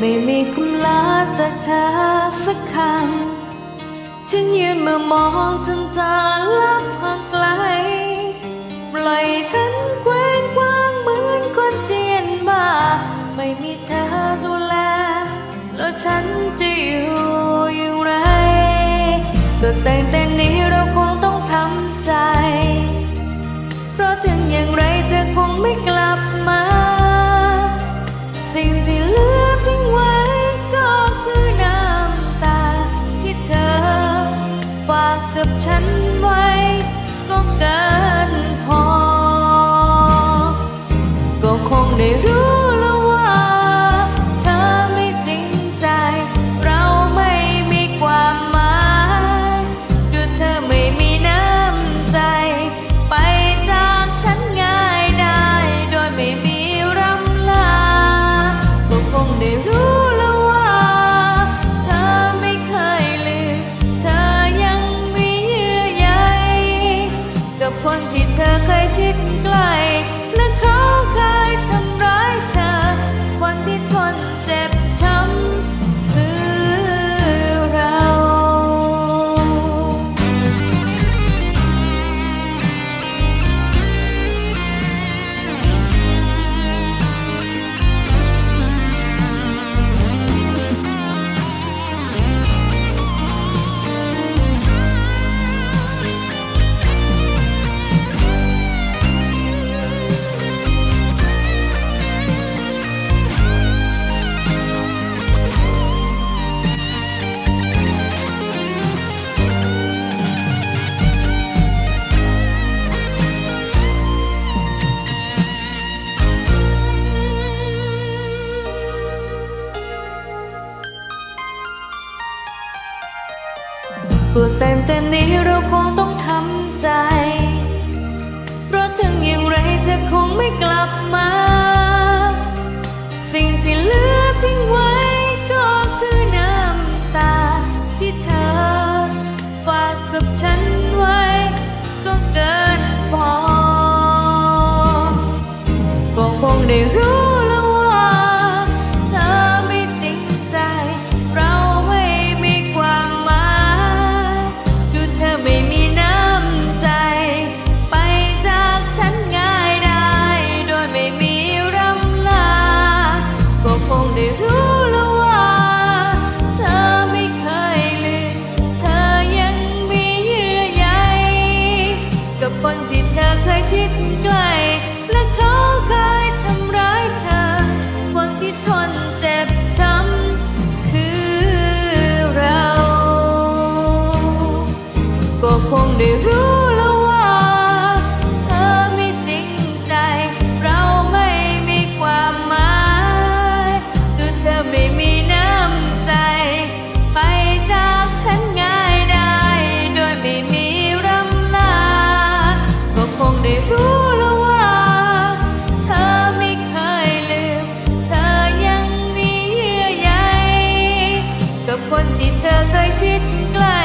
ไม่มีคำลาจากเธอสักคำฉันยืนเมื่อมองจนตาลับห่างไกล ปล่อยฉันเคว้งคว้างเหมือนคนเจียนบ้า ไม่มีเธอดูแล แล้วฉันจะอยู่อย่างไร ก็แต่แต่นี้ ก็เต็มแต่นี้เราคงต้องทำใจ เพราะถึงอย่างไรเธอคงไม่กลับมา สิ่งที่เหลือทิ้งไว้ก็คือน้ำตาที่เธอ ฝากกับฉันไว้ก็เกินพอ ก็คงได้รู้ ชิดใกล้และเขาเคยทำร้ายเธอ คนที่ทนเจ็บช้ำคือเรา ก็คงได้รู้ับคนที่เธอเคยชิดใกล้